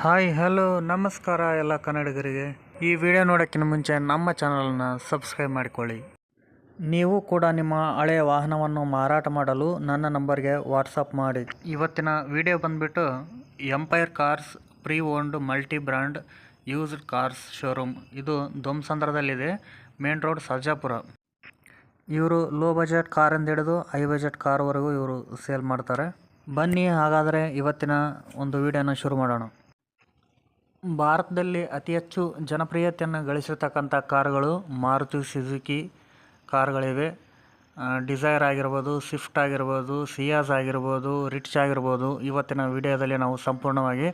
Hi, hello, ನಮಸ್ಕಾರ ಎಲ್ಲ ಕನ್ನಡಿಗರಿಗೆ. ಈ ವಿಡಿಯೋ ನೋಡೋಕ್ಕಿಂತ ಮುಂಚೆ ನಮ್ಮ ಚಾನಲನ್ನು ಸಬ್ಸ್ಕ್ರೈಬ್ ಮಾಡಿಕೊಳ್ಳಿ. ನೀವು ಕೂಡ ನಿಮ್ಮ ಹಳೆಯ ವಾಹನವನ್ನು ಮಾರಾಟ ಮಾಡಲು ನನ್ನ ನಂಬರ್ಗೆ ವಾಟ್ಸಪ್ ಮಾಡಿ. ಇವತ್ತಿನ ವಿಡಿಯೋ ಬಂದುಬಿಟ್ಟು Empire cars pre owned multi brand used cars showroom ಇದು ದೊಮ್ಸಂದ್ರದಲ್ಲಿದೆ ಮೇನ್ ರೋಡ್ ಸರ್ಜಾಪುರ. ಇವರು ಲೋ ಬಜೆಟ್ ಕಾರಿಂದ ಹಿಡಿದು ಹೈ ಬಜೆಟ್ ಕಾರ್ವರೆಗೂ ಇವರು ಸೇಲ್ ಮಾಡ್ತಾರೆ. ಬನ್ನಿ, ಹಾಗಾದರೆ ಇವತ್ತಿನ ಒಂದು ವಿಡಿಯೋನ ಶುರು ಮಾಡೋಣ. ಭಾರತದಲ್ಲಿ ಅತಿ ಹೆಚ್ಚು ಜನಪ್ರಿಯತೆಯನ್ನು ಗಳಿಸಿರ್ತಕ್ಕಂಥ ಕಾರುಗಳು ಮಾರುತಿ ಸುಜುಕಿ ಕಾರ್ಗಳಿವೆ. ಡಿಸೈರ್ ಆಗಿರ್ಬೋದು, ಸ್ವಿಫ್ಟ್ ಆಗಿರ್ಬೋದು ಸಿಯಾಸ್ ಆಗಿರ್ಬೋದು, ರಿಚ್ ಆಗಿರ್ಬೋದು ಇವತ್ತಿನ ವಿಡಿಯೋದಲ್ಲಿ ನಾವು ಸಂಪೂರ್ಣವಾಗಿ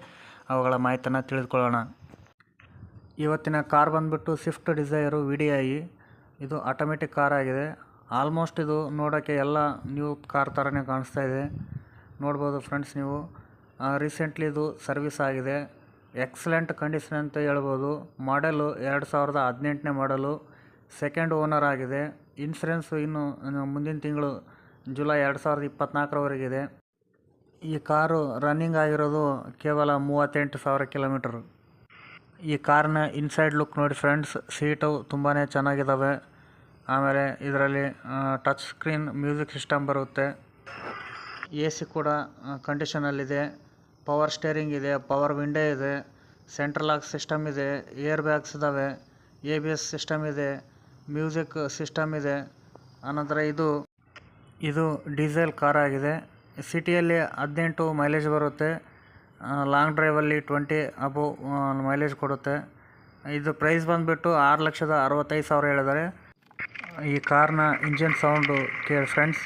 ಅವುಗಳ ಮಾಹಿತಿಯನ್ನು ತಿಳಿದುಕೊಳ್ಳೋಣ. ಇವತ್ತಿನ ಕಾರ್ ಬಂದುಬಿಟ್ಟು ಸ್ವಿಫ್ಟ್ ಡಿಸೈರು ವಿ ಡಿ ಇದು ಆಟೋಮೆಟಿಕ್ ಕಾರ್ ಆಗಿದೆ. ಆಲ್ಮೋಸ್ಟ್ ಇದು ನೋಡೋಕ್ಕೆ ಎಲ್ಲ ನ್ಯೂ ಕಾರ್ ಥರನೇ ಕಾಣಿಸ್ತಾ ಇದೆ. ನೋಡ್ಬೋದು ಫ್ರೆಂಡ್ಸ್ ನೀವು. ರೀಸೆಂಟ್ಲಿ ಇದು ಸರ್ವಿಸ್ ಆಗಿದೆ. ಎಕ್ಸಲೆಂಟ್ ಕಂಡೀಷನ್ ಅಂತ ಹೇಳ್ಬೋದು. ಮಾಡಲು ಎರಡು ಸಾವಿರದ ಹದಿನೆಂಟನೇ ಮಾಡಲು ಸೆಕೆಂಡ್ ಓನರ್ ಆಗಿದೆ. ಇನ್ಸೂರೆನ್ಸು ಇನ್ನು ಮುಂದಿನ ತಿಂಗಳು ಜುಲೈ ಎರಡು ಸಾವಿರದ ಇಪ್ಪತ್ತ್ನಾಲ್ಕರವರೆಗಿದೆ ಈ ಕಾರು ರನ್ನಿಂಗ್ ಆಗಿರೋದು ಕೇವಲ ಮೂವತ್ತೆಂಟು ಸಾವಿರ ಕಿಲೋಮೀಟ್ರ್. ಈ ಕಾರ್ನ ಇನ್ಸೈಡ್ ಲುಕ್ ನೋಡಿ ಫ್ರೆಂಡ್ಸ್, ಸೀಟು ತುಂಬಾ ಚೆನ್ನಾಗಿದ್ದಾವೆ ಆಮೇಲೆ ಇದರಲ್ಲಿ ಟಚ್ ಸ್ಕ್ರೀನ್, ಮ್ಯೂಸಿಕ್ ಸಿಸ್ಟಮ್ ಬರುತ್ತೆ. ಎ ಸಿ ಕೂಡ ಕಂಡೀಷನಲ್ಲಿದೆ. ಪವರ್ ಸ್ಟೇರಿಂಗ್ ಇದೆ, ಪವರ್ ವಿಂಡೋ ಇದೆ, ಸೆಂಟ್ರಲ್ ಲಾಕ್ ಸಿಸ್ಟಮ್ ಇದೆ, ಏರ್ ಬ್ಯಾಗ್ಸ್ ಇದ್ದಾವೆ ಎ ಬಿ ಎಸ್ ಸಿಸ್ಟಮ್ ಇದೆ, ಮ್ಯೂಸಿಕ್ ಸಿಸ್ಟಮ್ ಇದೆ. ಆನಂತರ ಇದು ಇದು ಡೀಸೆಲ್ ಕಾರ್ ಆಗಿದೆ. ಸಿಟಿಯಲ್ಲಿ ಹದಿನೆಂಟು ಮೈಲೇಜ್ ಬರುತ್ತೆ. ಲಾಂಗ್ ಡ್ರೈವಲ್ಲಿ ಟ್ವೆಂಟಿ ಅಬೋ ಮೈಲೇಜ್ ಕೊಡುತ್ತೆ. ಇದು ಪ್ರೈಸ್ ಬಂದುಬಿಟ್ಟು ಆರು ಲಕ್ಷದ ಅರವತ್ತೈದು ಸಾವಿರ ಹೇಳಿದ್ದಾರೆ. ಈ ಕಾರ್ನ ಇಂಜಿನ್ ಸೌಂಡು ಕೇಳಿ ಫ್ರೆಂಡ್ಸ್.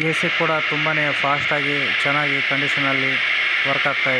ಎ ಸಿ ಕೂಡ ತುಂಬಾ ಫಾಸ್ಟಾಗಿ ಚೆನ್ನಾಗಿ ಕಂಡೀಷನಲ್ಲಿ ವರ್ಕ್ ಆಗ್ತಾ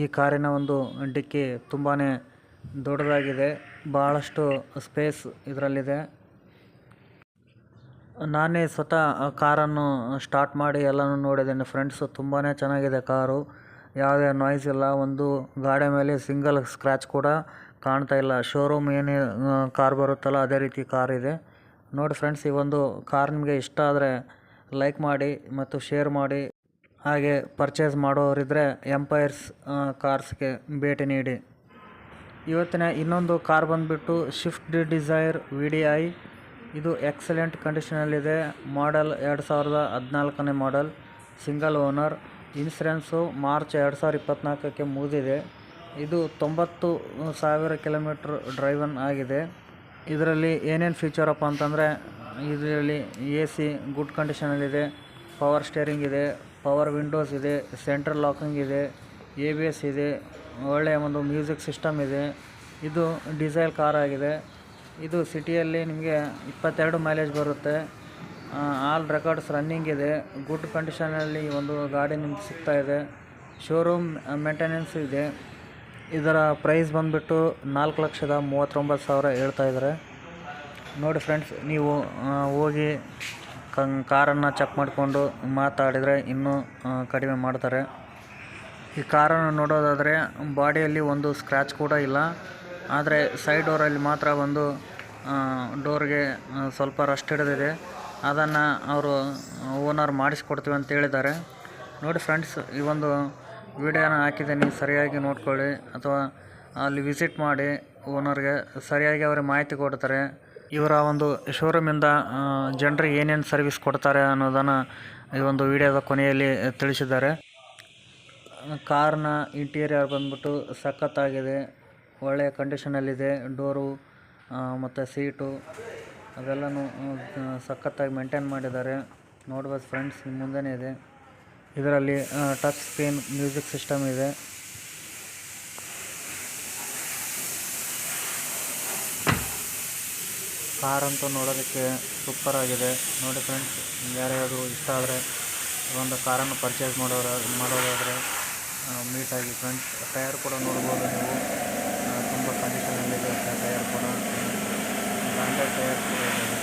ಈ ಕಾರಿನ ಒಂದು ಡಿಕ್ಕಿ ತುಂಬಾನೇ ದೊಡ್ಡದಾಗಿದೆ. ಬಹಳಷ್ಟು ಸ್ಪೇಸ್ ಇದರಲ್ಲಿದೆ. ನಾನೇ ಸ್ವತಃ ಕಾರನ್ನು ಸ್ಟಾರ್ಟ್ ಮಾಡಿ ಎಲ್ಲನೂ ನೋಡಿದ್ದೇನೆ. ಫ್ರೆಂಡ್ಸ್ ತುಂಬಾ ಚೆನ್ನಾಗಿದೆ ಕಾರು. ಯಾವುದೇ ನಾಯ್ಸ್ ಇಲ್ಲ. ಒಂದು ಗಾಡಿ ಮೇಲೆ ಸಿಂಗಲ್ ಸ್ಕ್ರ್ಯಾಚ್ ಕೂಡ ಕಾಣ್ತಾ ಇಲ್ಲ. ಶೋರೂಮ್ ಏನೇ ಕಾರ್ ಬರುತ್ತಲ್ಲ, ಅದೇ ರೀತಿ ಕಾರ್ ಇದೆ. ನೋಡಿ ಫ್ರೆಂಡ್ಸ್, ಈ ಒಂದು ಕಾರ್ ನಿಮಗೆ ಇಷ್ಟ ಆದರೆ ಲೈಕ್ ಮಾಡಿ ಮತ್ತು ಶೇರ್ ಮಾಡಿ. ಹಾಗೆ ಪರ್ಚೇಸ್ ಮಾಡೋರಿದ್ದರೆ ಎಂಪೈರ್ಸ್ ಕಾರ್ಸ್ಗೆ ಭೇಟಿ ನೀಡಿ. ಇವತ್ತಿನ ಇನ್ನೊಂದು ಕಾರ್ ಬಂದುಬಿಟ್ಟು Swift Dzire V D I ಇದು ಎಕ್ಸಲೆಂಟ್ ಕಂಡೀಷನಲ್ಲಿದೆ ಮಾಡೆಲ್ ಎರಡು ಸಾವಿರದ ಹದಿನಾಲ್ಕನೇ model single owner insurance March ಎರಡು ಸಾವಿರದ ಇಪ್ಪತ್ತ್ನಾಲ್ಕಕ್ಕೆ ಮುಗಿದಿದೆ. ಇದು ತೊಂಬತ್ತು ಸಾವಿರ ಕಿಲೋಮೀಟ್ರ್ ಡ್ರೈವನ್ ಆಗಿದೆ. ಇದರಲ್ಲಿ ಏನೇನು ಅಪ್ಪ ಅಂತಂದರೆ, ಇದರಲ್ಲಿ ಎ ಸಿ ಗುಡ್ ಕಂಡೀಷನಲ್ಲಿದೆ ಪವರ್ ಸ್ಟೇರಿಂಗ್ ಇದೆ. ಪವರ್ ವಿಂಡೋಸ್ ಇದೆ, ಸೆಂಟ್ರಲ್ ಲಾಕಿಂಗ್ ಇದೆ ಎ ಬಿ ಎಸ್ ಇದೆ ಒಳ್ಳೆಯ ಒಂದು ಮ್ಯೂಸಿಕ್ ಸಿಸ್ಟಮ್ ಇದೆ. ಇದು ಡೀಸೆಲ್ ಕಾರ್ ಆಗಿದೆ. ಇದು ಸಿಟಿಯಲ್ಲಿ ನಿಮಗೆ ಇಪ್ಪತ್ತೆರಡು ಮೈಲೇಜ್ ಬರುತ್ತೆ. ಆಲ್ ರೆಕಾರ್ಡ್ಸ್ ರನ್ನಿಂಗ್ ಇದೆ. ಗುಡ್ ಕಂಡೀಷನಲ್ಲಿ ಒಂದು ಗಾಡಿ ನಿಮ್ಗೆ ಸಿಗ್ತಾ ಇದೆ. ಶೋರೂಮ್ ಮೇಂಟೆನೆನ್ಸ್ ಇದೆ. ಇದರ ಪ್ರೈಸ್ ಬಂದುಬಿಟ್ಟು ನಾಲ್ಕು ಲಕ್ಷದ ಮೂವತ್ತೊಂಬತ್ತು ಸಾವಿರ ಹೇಳ್ತಾ ಇದ್ದಾರೆ. ನೋಡಿ ಫ್ರೆಂಡ್ಸ್ ನೀವು ಹೋಗಿ ಕಂ ಕಾರನ್ನು ಚೆಕ್ ಮಾಡಿಕೊಂಡು ಮಾತಾಡಿದರೆ ಇನ್ನೂ ಕಡಿಮೆ ಮಾಡ್ತಾರೆ. ಈ ಕಾರನ್ನು ನೋಡೋದಾದರೆ ಬಾಡಿಯಲ್ಲಿ ಒಂದು ಸ್ಕ್ರ್ಯಾಚ್ ಕೂಡ ಇಲ್ಲ. ಆದರೆ ಸೈಡ್ ಡೋರಲ್ಲಿ ಮಾತ್ರ ಒಂದು ಡೋರ್ಗೆ ಸ್ವಲ್ಪ ರಸ್ಟ್ ಹಿಡಿದಿದೆ. ಅದನ್ನು ಅವರು ಓನರ್ ಮಾಡಿಸ್ಕೊಡ್ತೀವಿ ಅಂತ ಹೇಳಿದ್ದಾರೆ. ನೋಡಿ ಫ್ರೆಂಡ್ಸ್ ಈ ಒಂದು ವಿಡಿಯೋನ ಹಾಕಿದ್ದೀನಿ ಸರಿಯಾಗಿ ನೋಡ್ಕೊಳ್ಳಿ. ಅಥವಾ ಅಲ್ಲಿ ವಿಸಿಟ್ ಮಾಡಿ ಓನರ್ಗೆ ಸರಿಯಾಗಿ ಅವ್ರಿಗೆ ಮಾಹಿತಿ ಕೊಡ್ತಾರೆ. ಇವರ ಒಂದು ಶೋರೂಮಿಂದ ಜನರಿಗೆ ಏನೇನು ಸರ್ವಿಸ್ ಕೊಡ್ತಾರೆ ಅನ್ನೋದನ್ನು ಈ ಒಂದು ವಿಡಿಯೋದ ಕೊನೆಯಲ್ಲಿ ತಿಳಿಸಿದ್ದಾರೆ. ಕಾರ್ನ ಇಂಟೀರಿಯರ್ ಬಂದ್ಬಿಟ್ಟು ಸಖತ್ತಾಗಿದೆ. ಒಳ್ಳೆಯ ಕಂಡೀಷನಲ್ಲಿದೆ ಡೋರು ಮತ್ತು ಸೀಟು ಅದೆಲ್ಲನೂ ಸಖತ್ತಾಗಿ ಮೇಂಟೈನ್ ಮಾಡಿದ್ದಾರೆ. ನೋಡ್ಬೋದು ಫ್ರೆಂಡ್ಸ್ ಮುಂದೆನೇ ಇದೆ. ಇದರಲ್ಲಿ ಟಚ್ ಸ್ಕ್ರೀನ್ ಮ್ಯೂಸಿಕ್ ಸಿಸ್ಟಮ್ ಇದೆ. ಕಾರ್ ಅಂತೂ ನೋಡೋದಕ್ಕೆ ಸೂಪರ್ ಆಗಿದೆ. ನೋಡಿ ಫ್ರೆಂಡ್ಸ್ ಯಾರ್ಯಾರು ಇಷ್ಟ ಆದರೆ ಒಂದು ಕಾರನ್ನು ಪರ್ಚೇಸ್ ಮಾಡೋರ, ಮಾಡೋದಾದರೆ ಮೀಟಾಗಿ ಫ್ರೆಂಡ್ಸ್ ಟೈರ್ ಕೂಡ ನೋಡ್ಬೋದು ನೀವು. ತುಂಬ ಕಂಡೀಷನಲ್ಲಿದೆ ಟೈರ್ ಕೂಡ. ಬ್ರಾಂಡೆಡ್ ಟೈರ್ ಕೂಡ ಇದೆ.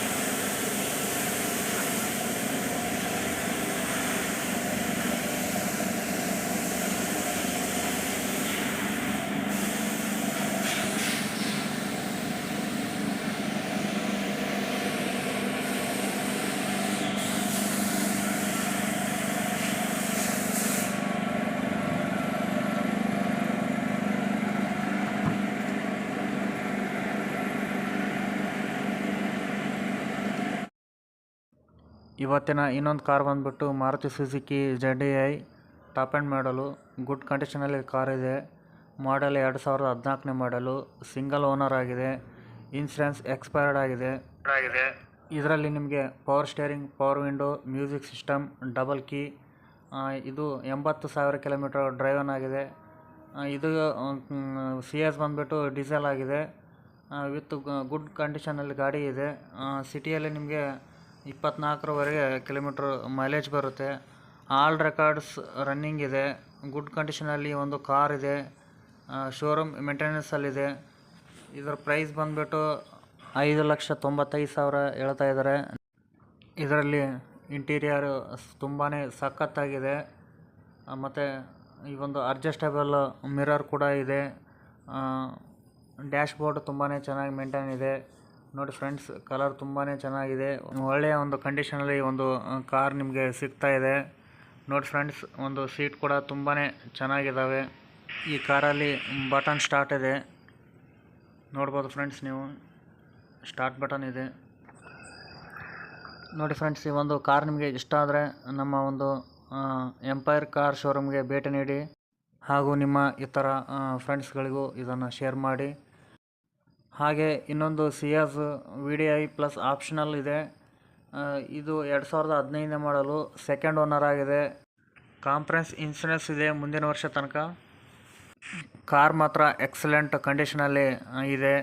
ಇವತ್ತಿನ ಇನ್ನೊಂದು ಕಾರ್ ಬಂದ್ಬಿಟ್ಟು Maruti Suzuki Z I top and model good ಕಂಡೀಷನಲ್ಲಿ car ಇದೆ. ಮಾಡೆಲ್ ಎರಡು ಸಾವಿರದ ಹದಿನಾಲ್ಕನೇ ಮಾಡಲು ಸಿಂಗಲ್ ಓನರ್ ಆಗಿದೆ. ಇನ್ಸೂರೆನ್ಸ್ ಎಕ್ಸ್ಪೈರ್ಡ್ ಆಗಿದೆ. ಆಗಿದೆ. ಇದರಲ್ಲಿ ನಿಮಗೆ power steering power window music system double key ಇದು ಎಂಬತ್ತು ಸಾವಿರ ಕಿಲೋಮೀಟರ್ ಡ್ರೈವನ್ ಆಗಿದೆ. ಇದು ಸಿ ಎಸ್ ಬಂದುಬಿಟ್ಟು ಡೀಸೆಲ್ ಆಗಿದೆ. ವಿತ್ ಗುಡ್ ಕಂಡೀಷನಲ್ಲಿ ಗಾಡಿ ಇದೆ. ಸಿಟಿಯಲ್ಲಿ ನಿಮಗೆ ಇಪ್ಪತ್ನಾಲ್ಕರವರೆಗೆ ಕಿಲೋಮೀಟ್ರ್ ಮೈಲೇಜ್ ಬರುತ್ತೆ. ಆಲ್ ರೆಕಾರ್ಡ್ಸ್ ರನ್ನಿಂಗ್ ಇದೆ. ಗುಡ್ ಕಂಡೀಷನಲ್ಲಿ ಒಂದು ಕಾರ್ ಇದೆ. ಶೋರೂಮ್ ಮೇಂಟೆನೆನ್ಸಲ್ಲಿದೆ ಇದರ ಪ್ರೈಸ್ ಬಂದುಬಿಟ್ಟು ಐದು ಲಕ್ಷ ತೊಂಬತ್ತೈದು ಸಾವಿರ ಹೇಳ್ತಾ ಇದ್ದಾರೆ. ಇದರಲ್ಲಿ ಇಂಟೀರಿಯರ್ ತುಂಬಾ ಸಖತ್ತಾಗಿದೆ. ಮತ್ತು ಈ ಒಂದು ಅಡ್ಜಸ್ಟಬಲ್ ಮಿರರ್ ಕೂಡ ಇದೆ. ಡ್ಯಾಶ್ಬೋರ್ಡ್ ತುಂಬಾ ಚೆನ್ನಾಗಿ ಮೇಂಟೈನ್ ಇದೆ. ನೋಡಿ ಫ್ರೆಂಡ್ಸ್ ಕಲರ್ ತುಂಬಾ ಚೆನ್ನಾಗಿದೆ. ಒಳ್ಳೆಯ ಒಂದು ಕಂಡೀಷನಲ್ಲಿ ಒಂದು ಕಾರ್ ನಿಮಗೆ ಸಿಗ್ತಾ ಇದೆ. ನೋಡಿ ಫ್ರೆಂಡ್ಸ್, ಒಂದು ಸೀಟ್ ಕೂಡ ತುಂಬಾ ಚೆನ್ನಾಗಿದ್ದಾವೆ ಈ ಕಾರಲ್ಲಿ ಬಟನ್ ಸ್ಟಾರ್ಟ್ ಇದೆ. ನೋಡ್ಬೋದು ಫ್ರೆಂಡ್ಸ್ ನೀವು ಸ್ಟಾರ್ಟ್ ಬಟನ್ ಇದೆ. ನೋಡಿ ಫ್ರೆಂಡ್ಸ್, ಈ ಒಂದು ಕಾರ್ ನಿಮಗೆ ಇಷ್ಟ ಆದರೆ ನಮ್ಮ ಒಂದು ಎಂಪೈರ್ ಕಾರ್ ಶೋರೂಮ್ಗೆ ಭೇಟಿ ನೀಡಿ. ಹಾಗೂ ನಿಮ್ಮ ಇತರ ಫ್ರೆಂಡ್ಸ್ಗಳಿಗೂ ಇದನ್ನು ಶೇರ್ ಮಾಡಿ. ಹಾಗೆ ಇನ್ನೊಂದು Ciaz V D I plus optional ಇದೆ. ಇದು ಎರಡು ಸಾವಿರದ ಹದಿನೈದನೇ ಮಾಡಲು ಸೆಕೆಂಡ್ ಓನರ್ ಆಗಿದೆ. ಕಾಂಪ್ರೆನ್ಸ್ ಇನ್ಸೂರೆನ್ಸ್ ಇದೆ ಮುಂದಿನ ವರ್ಷ ತನಕ. ಕಾರ್ ಮಾತ್ರ ಎಕ್ಸಲೆಂಟ್ ಕಂಡೀಷನಲ್ಲಿ ಇದೆ.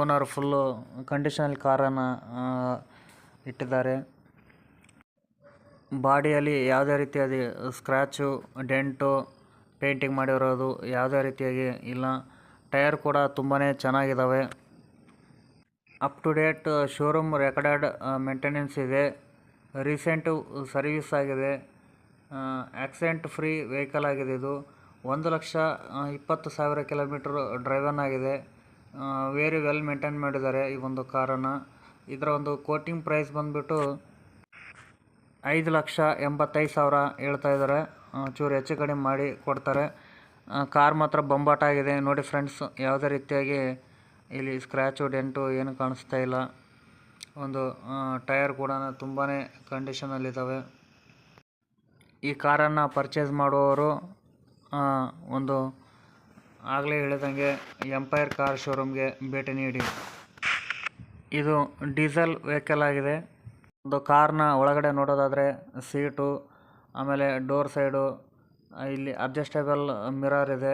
ಓನರ್ ಫುಲ್ಲು ಕಂಡೀಷನಲ್ಲಿ ಕಾರನ್ನು ಇಟ್ಟಿದ್ದಾರೆ. ಬಾಡಿಯಲ್ಲಿ ಯಾವುದೇ ರೀತಿಯಾದ ಸ್ಕ್ರ್ಯಾಚು ಡೆಂಟು ಪೇಂಟಿಂಗ್ ಮಾಡಿರೋದು ಯಾವುದೇ ರೀತಿಯಾಗಿ ಇಲ್ಲ. ಟೈರ್ ಕೂಡ ತುಂಬಾ ಚೆನ್ನಾಗಿದ್ದಾವೆ up to date showroom record maintenance ಇದೆ. ರೀಸೆಂಟು ಸರ್ವಿಸ್ ಆಗಿದೆ. ಆಕ್ಸಿಡೆಂಟ್ ಫ್ರೀ ವೆಹಿಕಲ್ ಆಗಿದೆ ಇದು. ಒಂದು ಲಕ್ಷ ಇಪ್ಪತ್ತು ಸಾವಿರ ಕಿಲೋಮೀಟ್ರ್ ಡ್ರೈವನ್ ಆಗಿದೆ. ವೆರಿ ವೆಲ್ ಮೇಂಟೈನ್ ಮಾಡಿದ್ದಾರೆ ಈ ಒಂದು ಕಾರನ್ನು ಇದರ ಒಂದು ಕೋಟಿಂಗ್ ಪ್ರೈಸ್ ಬಂದುಬಿಟ್ಟು ಐದು ಲಕ್ಷ ಎಂಬತ್ತೈದು ಸಾವಿರ ಹೇಳ್ತಾ ಇದ್ದಾರೆ. ಚೂರು ಹೆಚ್ಚು ಕಡಿಮೆ ಮಾಡಿ ಕೊಡ್ತಾರೆ. ಕಾರ್ ಮಾತ್ರ ಬೊಂಬಾಟಾಗಿದೆ ನೋಡಿ ಫ್ರೆಂಡ್ಸ್ ಯಾವುದೇ ರೀತಿಯಾಗಿ ಇಲ್ಲಿ ಸ್ಕ್ರ್ಯಾಚು ಡೆಂಟು ಏನು ಕಾಣಿಸ್ತಾ ಇಲ್ಲ. ಒಂದು ಟೈರ್ ಕೂಡ ತುಂಬಾ ಕಂಡೀಷನಲ್ಲಿದ್ದಾವೆ ಈ ಕಾರನ್ನು ಪರ್ಚೇಸ್ ಮಾಡುವವರು ಒಂದು ಆಗಲೇ ಹೇಳಿದಂಗೆ ಎಂಪೈರ್ ಕಾರ್ ಶೋರೂಮ್ಗೆ ಭೇಟಿ ನೀಡಿ. ಇದು ಡೀಸೆಲ್ ವೆಹಿಕಲ್ ಆಗಿದೆ. ಒಂದು ಕಾರ್ನ ಒಳಗಡೆ ನೋಡೋದಾದರೆ ಸೀಟು ಆಮೇಲೆ ಡೋರ್ ಸೈಡು ಇಲ್ಲಿ ಅಡ್ಜಸ್ಟೇಬಲ್ ಮಿರರ್ ಇದೆ.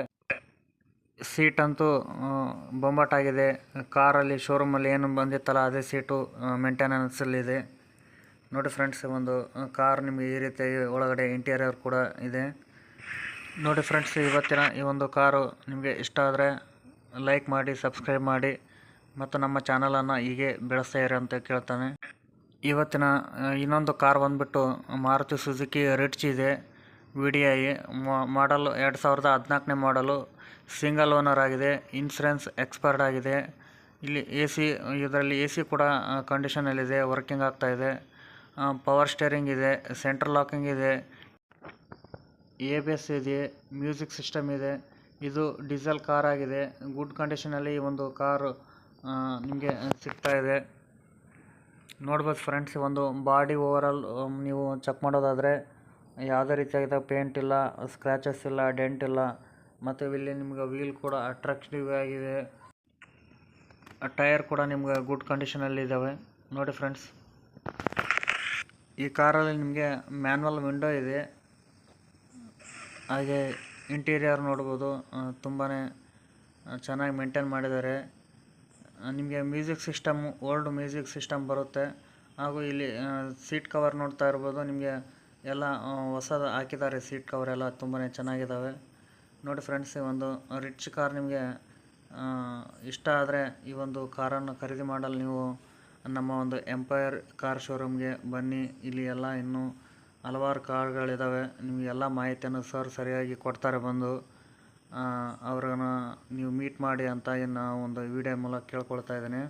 ಸೀಟ್ ಅಂತೂ ಬೊಂಬಾಟಾಗಿದೆ. ಕಾರಲ್ಲಿ ಶೋರೂಮಲ್ಲಿ ಏನು ಬಂದಿತ್ತಲ್ಲ, ಅದೇ ಸೀಟು ಮೇಂಟೆನೆನ್ಸಲ್ಲಿದೆ ನೋಡಿ ಫ್ರೆಂಡ್ಸ್ ಒಂದು ಕಾರ್ ನಿಮಗೆ ಈ ರೀತಿಯಾಗಿ ಒಳಗಡೆ ಇಂಟೀರಿಯರ್ ಕೂಡ ಇದೆ. ನೋಡಿ ಫ್ರೆಂಡ್ಸ್ ಇವತ್ತಿನ ಈ ಒಂದು ಕಾರು ನಿಮಗೆ ಇಷ್ಟ ಆದರೆ ಲೈಕ್ ಮಾಡಿ ಸಬ್ಸ್ಕ್ರೈಬ್ ಮಾಡಿ, ಮತ್ತು ನಮ್ಮ ಚಾನಲನ್ನು ಹೀಗೆ ಬೆಳೆಸ್ತಾ ಇರಿ ಅಂತ ಕೇಳ್ತಾನೆ. ಇವತ್ತಿನ ಇನ್ನೊಂದು ಕಾರ್ ಬಂದುಬಿಟ್ಟು, ಮಾರುತಿ ಸುಜುಕಿ ರಿಡ್ಜ್ ಇದೆ. ವಿ ಡಿ ಐ ಮಾಡಲ್ ಎರಡು ಸಾವಿರದ ಹದಿನಾಲ್ಕನೇ ಮಾಡಲು ಸಿಂಗಲ್ ಓನರ್ ಆಗಿದೆ, ಇನ್ಸೂರೆನ್ಸ್ ಎಕ್ಸ್ಪರ್ಟ್ ಆಗಿದೆ. ಇಲ್ಲಿ ಎ ಸಿ, ಇದರಲ್ಲಿ ಎ, ಸಿ ಕೂಡ ಕಂಡೀಷನಲ್ಲಿದೆ ವರ್ಕಿಂಗ್ ಆಗ್ತಾ ಇದೆ. ಪವರ್ ಸ್ಟೇರಿಂಗ್ ಇದೆ, ಸೆಂಟ್ರಲ್ ಲಾಕಿಂಗ್ ಇದೆ ಎ ಬಿ ಎಸ್ ಇದೆ, ಮ್ಯೂಸಿಕ್ ಸಿಸ್ಟಮ್ ಇದೆ. ಇದು ಡೀಸೆಲ್ ಕಾರ್ ಆಗಿದೆ. ಗುಡ್ ಕಂಡೀಷನಲ್ಲಿ ಈ ಒಂದು ಕಾರು ನಿಮಗೆ ಸಿಗ್ತಾ ಇದೆ. ನೋಡ್ಬೋದು ಫ್ರೆಂಡ್ಸ್, ಒಂದು ಬಾಡಿ ಓವರಾಲ್ ನೀವು ಚೆಕ್ ಮಾಡೋದಾದರೆ ಯಾವುದೇ ರೀತಿಯಾದ ಪೇಂಟ್ ಇಲ್ಲ ಸ್ಕ್ರ್ಯಾಚಸ್ ಇಲ್ಲ ಡೆಂಟ್ ಇಲ್ಲ. ಮತ್ತು ಇಲ್ಲಿ ನಿಮ್ಗೆ ವೀಲ್ ಕೂಡ ಅಟ್ರಾಕ್ಟಿವ್ ಆಗಿದೆ. ಟೈರ್ ಕೂಡ ನಿಮ್ಗೆ ಗುಡ್ ಕಂಡೀಷನಲ್ಲಿ ಇದ್ದಾವೆ ನೋಡಿ ಫ್ರೆಂಡ್ಸ್ ಈ ಕಾರಲ್ಲಿ ನಿಮಗೆ ಮ್ಯಾನ್ವಲ್ ವಿಂಡೋ ಇದೆ. ಹಾಗೆ ಇಂಟೀರಿಯರ್ ನೋಡ್ಬೋದು. ತುಂಬಾ ಚೆನ್ನಾಗಿ ಮೇಂಟೈನ್ ಮಾಡಿದ್ದಾರೆ. ನಿಮಗೆ music system old music system ಬರುತ್ತೆ. ಹಾಗೂ ಇಲ್ಲಿ ಸೀಟ್ ಕವರ್ ನೋಡ್ತಾ ಇರ್ಬೋದು. ನಿಮಗೆ ಎಲ್ಲ ಹೊಸದು ಹಾಕಿದ್ದಾರೆ ಸೀಟ್ ಕವರ್ ಎಲ್ಲ ತುಂಬಾ ಚೆನ್ನಾಗಿದ್ದಾವೆ ನೋಡಿ ಫ್ರೆಂಡ್ಸ್ ಈ ಒಂದು ರಿಚ್ ಕಾರ್ ನಿಮಗೆ ಇಷ್ಟ ಆದರೆ ಈ ಒಂದು ಕಾರನ್ನು ಖರೀದಿ ಮಾಡಲು ನೀವು ನಮ್ಮ ಒಂದು ಎಂಪೈರ್ ಕಾರ್ ಶೋರೂಮ್ಗೆ ಬನ್ನಿ. ಇಲ್ಲಿ ಎಲ್ಲ ಇನ್ನೂ ಹಲವಾರು ಕಾರ್ಗಳಿದ್ದಾವೆ ನಿಮಗೆಲ್ಲ ಮಾಹಿತಿಯನ್ನು ಸರ್ ಸರಿಯಾಗಿ ಕೊಡ್ತಾರೆ ಬಂದು. ಅವ್ರನ್ನ ನೀವು ಮೀಟ್ ಮಾಡಿ ಅಂತ ಇನ್ನು ಒಂದು ವಿಡಿಯೋ ಮೂಲಕ ಕೇಳ್ಕೊಳ್ತಾ ಇದ್ದೀನಿ.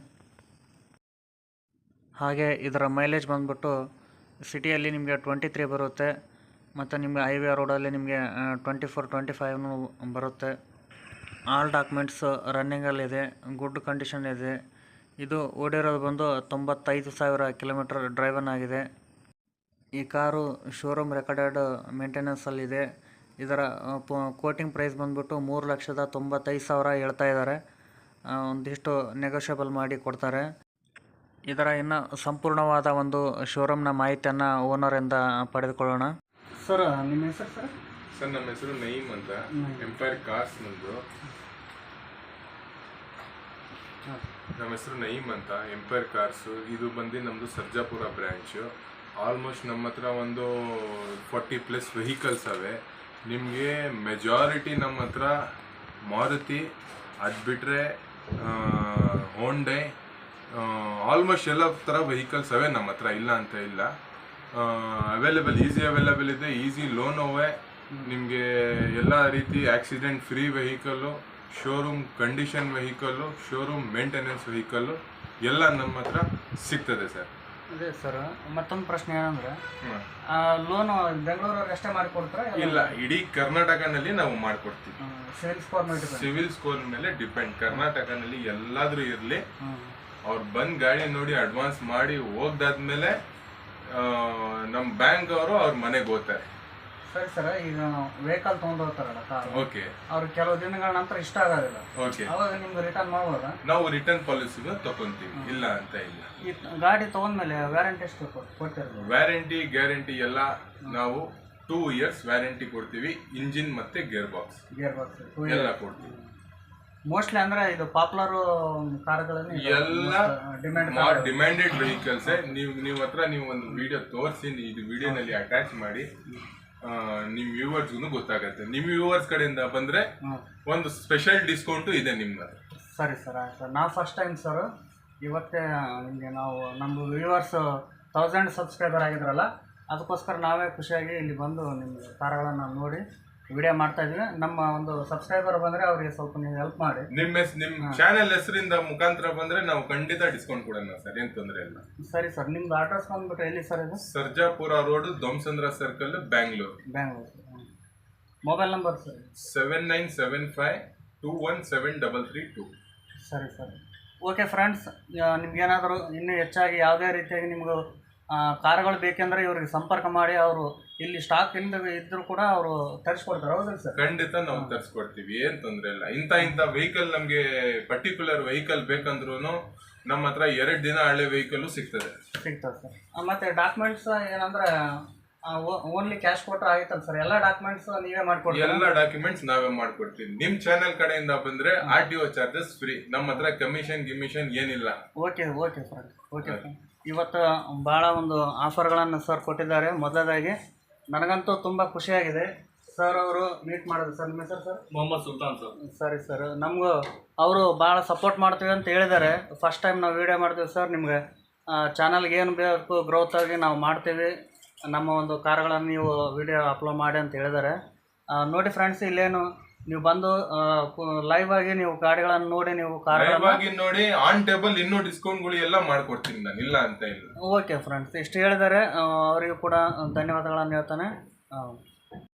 ಹಾಗೆ ಇದರ ಮೈಲೇಜ್ ಬಂದ್ಬಿಟ್ಟು ಸಿಟಿಯಲ್ಲಿ ನಿಮಗೆ ಟ್ವೆಂಟಿ ತ್ರೀ ಬರುತ್ತೆ, ಮತ್ತು ನಿಮಗೆ ಹೈವೇ ರೋಡಲ್ಲಿ ನಿಮಗೆ ಟ್ವೆಂಟಿ ಫೋರ್, ಟ್ವೆಂಟಿ ಫೈವ್ನು ಬರುತ್ತೆ. ಆಲ್ ಡಾಕ್ಯುಮೆಂಟ್ಸ್ ರನ್ನಿಂಗಲ್ಲಿದೆ ಗುಡ್ ಕಂಡೀಷನ್ ಇದೆ. ಇದು ಓಡಿರೋದು ಬಂದು ತೊಂಬತ್ತೈದು ಸಾವಿರ ಕಿಲೋಮೀಟರ್ ಡ್ರೈವನ್ ಆಗಿದೆ. ಈ ಕಾರು ಶೋರೂಮ್ ರೆಕಾರ್ಡೆಡ್ ಮೇಂಟೆನೆನ್ಸಲ್ಲಿದೆ ಇದರ ಕೋಟಿಂಗ್ ಪ್ರೈಸ್ ಬಂದ್ಬಿಟ್ಟು ಮೂರು ಲಕ್ಷದ ತೊಂಬತ್ತೈದು ಸಾವಿರ ಹೇಳ್ತಾ ಇದ್ದಾರೆ. ಒಂದಿಷ್ಟು ನೆಗೋಷಿಯಬಲ್ ಮಾಡಿ ಕೊಡ್ತಾರೆ. ಇದರ ಇನ್ನು ಸಂಪೂರ್ಣವಾದ ಒಂದು ಶೋರೂಮ್ನ ಮಾಹಿತಿಯನ್ನು ಓನರಿಂದ ಪಡೆದುಕೊಳ್ಳೋಣ. ಸರ್ ನಿಮ್ಮ ಹೆಸರು ಸರ್? ಸರ್ ನಮ್ಮ ಹೆಸರು ನಯೀಮ್ ಅಂತ. ಎಂಪೈರ್ ಕಾರ್ಸ್ ನಮ್ಮದು ನಮ್ಮ ಹೆಸರು ನಯೀಮ್ ಅಂತ ಎಂಪೈರ್ ಕಾರ್ಸು ಇದು ಬಂದು ನಮ್ಮದು ಸರ್ಜಾಪುರ ಬ್ರ್ಯಾಂಚು ಆಲ್ಮೋಸ್ಟ್ ನಮ್ಮ ಹತ್ರ ಒಂದು ಫಾರ್ಟಿ ಪ್ಲಸ್ ವೆಹಿಕಲ್ಸ್ ಅವೆ. ನಿಮಗೆ ಮೆಜಾರಿಟಿ ನಮ್ಮ ಹತ್ರ ಮಾರುತಿ ಅದು ಬಿಟ್ಟರೆ ಹೋಂಡೆ ಆಲ್ಮೋಸ್ಟ್ ಎಲ್ಲ ಥರ ವೆಹಿಕಲ್ಸ್ ಅವೇ ನಮ್ಮ ಹತ್ರ ಇಲ್ಲ ಅಂತ ಇಲ್ಲ. ಅವೈಲೇಬಲ್ ಈಸಿ ಅವೈಲೇಬಲ್ ಇದೆ. ಈಸಿ ಲೋನ್ ಅವೆ. ನಿಮಗೆ ಎಲ್ಲ ರೀತಿ accident free vehicle showroom condition vehicle showroom maintenance vehicle ಎಲ್ಲ ನಮ್ಮ ಹತ್ರ ಸಿಗ್ತದೆ ಸರ್ ಅದೇ ಸರ್ ಮತ್ತೊಂದು ಪ್ರಶ್ನೆ ಏನಂದ್ರೆ ಲೋನ್ ಬೆಂಗಳೂರು ಅಷ್ಟೇ ಮಾಡಿಕೊಡ್ತಾರೆ ಇಲ್ಲ ಇಡೀ ಕರ್ನಾಟಕನಲ್ಲಿ ನಾವು ಮಾಡಿಕೊಡ್ತೀವಿ. ಸಿವಿಲ್ ಸ್ಕೋರ್ ಮೇಲೆ ಡಿಪೆಂಡ್ ಕರ್ನಾಟಕನಲ್ಲಿ ಎಲ್ಲಾದ್ರೂ ಇರಲಿ. ಅವ್ರು ಬಂದು ಗಾಡಿ ನೋಡಿ ಅಡ್ವಾನ್ಸ್ ಮಾಡಿ ಹೋಗ್ದಾದ್ಮೇಲೆ ನಮ್ಮ ಬ್ಯಾಂಕ್ ಅವರು ಅವ್ರ ಮನೆಗೆ ಹೋಗ್ತಾರೆ. ಸರಿ ಸರ್ ಈಗ ವೆಹಿಕಲ್ ತೊಗೊಂಡು ಹೋಗ್ತಾರಲ್ಲ ಕಾರ್ ಓಕೆ. ಅವ್ರು ಕೆಲವು ದಿನಗಳ ನಂತರ ಇಷ್ಟ ಆಗೋದಿಲ್ಲ. ಓಕೆ. ಅವಾಗ ನಿಮ್ಗೆ ರಿಟರ್ನ್ ಮಾಡ್ಬೋದಾ? ನಾವು ರಿಟರ್ನ್ ಪಾಲಿಸಿನ ತಗೊಂತೀವಿ. ಇಲ್ಲ ಅಂತ ಇಲ್ಲ. ಈ ಗಾಡಿ ತೊಗೊಂಡ್ಮೇಲೆ ವ್ಯಾರಂಟಿ ಎಷ್ಟು ಕೊಡ್ತಾರೆ ವ್ಯಾರಂಟಿ ಗ್ಯಾರಂಟಿ ಎಲ್ಲ ನಾವು ಟೂ ಇಯರ್ಸ್ ವ್ಯಾರಂಟಿ ಕೊಡ್ತೀವಿ. ಇಂಜಿನ್ ಮತ್ತೆ ಗೇರ್ ಬಾಕ್ಸ್ ಗೇರ್ ಬಾಕ್ಸ್ ಎಲ್ಲ ಕೊಡ್ತೀವಿ. ಮೋಸ್ಟ್ಲಿ ಅಂದ್ರೆ ಇದು ಪಾಪ್ಯುಲರ್ ಕಾರ್ಗಳಲ್ಲಿ ಎಲ್ಲ ಡಿಮ್ಯಾಂಡ್ ಡಿಮ್ಯಾಂಡೆಡ್ ವೆಹಿಕಲ್ಸ್ ನೀವು ನೀವು ಹತ್ರ ನೀವು ಒಂದು ವಿಡಿಯೋ ತೋರಿಸಿ ಇದು ವಿಡಿಯೋನಲ್ಲಿ ಅಟ್ಯಾಚ್ ಮಾಡಿ ನಿಮ್ಮ ನಿಮ್ ವ್ಯೂವರ್ಸ್ಗೂ ಗೊತ್ತಾಗತ್ತೆ. ನಿಮ್ಮ ವ್ಯೂವರ್ಸ್ ಕಡೆಯಿಂದ ಬಂದ್ರೆ ಒಂದು ಸ್ಪೆಷಲ್ ಡಿಸ್ಕೌಂಟು ಇದೆ ನಿಮ್ಮ ಸರಿ ಸರ್ ಆಯ್ತು ಸರ್. ನಾವು ಫಸ್ಟ್ ಟೈಮ್ ಸರ್ ಇವತ್ತೇ ನಿಮಗೆ ನಾವು ನಮ್ಮ ವ್ಯೂವರ್ಸ್ ತೌಸಂಡ್ ಸಬ್ಸ್ಕ್ರೈಬರ್ ಆಗಿದ್ರಲ್ಲ ಅದಕ್ಕೋಸ್ಕರ ನಾವೇ ಖುಷಿಯಾಗಿ ಇಲ್ಲಿ ಬಂದು ನಿಮ್ಮ ಕಾರ್ಗಳನ್ನು ನೋಡಿ ವಿಡಿಯೋ ಮಾಡ್ತಾ ಇದ್ವಿ ನಮ್ಮ ಒಂದು ಸಬ್ಸ್ಕ್ರೈಬರ್ ಬಂದ್ರೆ ಅವರಿಗೆ ಸ್ವಲ್ಪ ನೀವು ಹೆಲ್ಪ್ ಮಾಡಿ. ನಿಮ್ಮ ನಿಮ್ಮ ನಿಮ್ ಚಾನೆಲ್ ಹೆಸರಿಂದ ಮುಖಾಂತರ ಬಂದ್ರೆ ನಾವು ಖಂಡಿತ ಡಿಸ್ಕೌಂಟ್ ಕೊಡೋಣ ಸರ್ ಏನ್ ತೊಂದರೆ ಇಲ್ಲ. ಸರಿ ಸರ್ ನಿಮ್ದು ಅಡ್ರೆಸ್ ಬಂದ್ಬಿಟ್ಟು ಎಲ್ಲಿ ಸರ್ ಇದು? Sarjapura road Dommasandra circle Bangalore. Bangalore mobile number sir seven nine seven five two one seven double three two ಸರಿ ಸರ್. ಓಕೆ ಫ್ರೆಂಡ್ಸ್ ನಿಮ್ಗೇನಾದರೂ ಇನ್ನೂ ಹೆಚ್ಚಾಗಿ ಯಾವುದೇ ರೀತಿಯಾಗಿ ನಿಮ್ಗೆ ಕಾರುಗಳು ಬೇಕೆಂದರೆ ಇವ್ರಿಗೆ ಸಂಪರ್ಕ ಮಾಡಿ ಅವರು ಇಲ್ಲಿ ಸ್ಟಾಕ್ ಇಲ್ಲದೆ ಇದ್ದರೂ ಕೂಡ ಅವರು ತರಿಸ್ಕೊಡ್ತಾರೆ ಹೌದಲ್ಲ ಸರ್ ಖಂಡಿತ ನಾವು ತರಿಸ್ಕೊಡ್ತೀವಿ ಏನ್ ತೊಂದ್ರೆ ಇಲ್ಲ. ಇಂಥ ಇಂಥ ವೆಹಿಕಲ್ ನಮ್ಗೆ ಪರ್ಟಿಕ್ಯುಲರ್ ವೆಹಿಕಲ್ ಬೇಕಂದ್ರೂ ನಮ್ಮ ಹತ್ರ ಎರಡು ದಿನ ಹಳೆ ವೆಹಿಕಲ್ ಸಿಗ್ತದೆ. ಸಿಗ್ತದೆ ಸರ್ ಮತ್ತೆ ಡಾಕ್ಯುಮೆಂಟ್ಸ್ ಏನಂದ್ರೆ ಓನ್ಲಿ ಕ್ಯಾಶ್ ಕೊಟ್ಟರೆ ಆಯ್ತಲ್ಲ ಸರ್ ಎಲ್ಲ ಡಾಕ್ಯುಮೆಂಟ್ಸ್ ನೀವೇ ಮಾಡ್ಕೊಡ್ತೀವಿ ಎಲ್ಲ ಡಾಕ್ಯುಮೆಂಟ್ಸ್ ನಾವೇ ಮಾಡ್ಕೊಡ್ತೀವಿ. ನಿಮ್ ಚಾನೆಲ್ ಕಡೆಯಿಂದ ಬಂದ್ರೆ R T O charges free ನಮ್ಮ ಹತ್ರ ಕಮಿಷನ್ ಗಿಮಿಷನ್ ಏನಿಲ್ಲ. Okay okay sir okay sir ಇವತ್ತು ಭಾಳ ಒಂದು ಆಫರ್ಗಳನ್ನು ಸರ್ ಕೊಟ್ಟಿದ್ದಾರೆ. ಮೊದಲದಾಗಿ ನನಗಂತೂ ತುಂಬ ಖುಷಿಯಾಗಿದೆ. ಸರ್ ಅವರು ಮೀಟ್ ಮಾಡೋದು ಸರ್ ನಿಮ್ಮ ಹೆಸರು ಸರ್? ಮೊಹಮ್ಮದ್ ಸುಲ್ತಾನ್ ಸರ್. ಸರಿ ಸರ್. ನಮಗೂ ಅವರು ಭಾಳ ಸಪೋರ್ಟ್ ಮಾಡ್ತೀವಿ ಅಂತ ಹೇಳಿದ್ದಾರೆ. ಫಸ್ಟ್ ಟೈಮ್ ನಾವು ವೀಡಿಯೋ ಮಾಡ್ತೀವಿ ಸರ್ ನಿಮಗೆ. ಚಾನಲ್ಗೆ ಏನು ಬೇಕು ಗ್ರೋತ್ ಆಗಿ ನಾವು ಮಾಡ್ತೀವಿ. ನಮ್ಮ ಒಂದು ಕಾರ್ಗಳನ್ನು ನೀವು ವಿಡಿಯೋ ಅಪ್ಲೋಡ್ ಮಾಡಿ ಅಂತ ಹೇಳಿದ್ದಾರೆ. ನೋಡಿ ಫ್ರೆಂಡ್ಸ್ ಇಲ್ಲೇನು ನೀವು ಬಂದು ಲೈವ್ ಆಗಿ ನೀವು ಗಾಡಿಗಳನ್ನು ನೋಡಿ ನೀವು ಕಾರ್ಗಳನ್ನು ನೋಡಿ ಆನ್ ಟೇಬಲ್ ಇನ್ನೂ ಡಿಸ್ಕೌಂಟ್ಗಳು ಎಲ್ಲ ಮಾಡ್ಕೊಡ್ತೀನಿ ನಾನು ಇಲ್ಲ ಅಂತ ಇಲ್ಲ. ಓಕೆ ಫ್ರೆಂಡ್ಸ್ ಇಷ್ಟು ಹೇಳಿದರೆ ಅವರಿಗೂ ಕೂಡ ಧನ್ಯವಾದಗಳನ್ನು ಹೇಳ್ತಾನೆ. ಆ,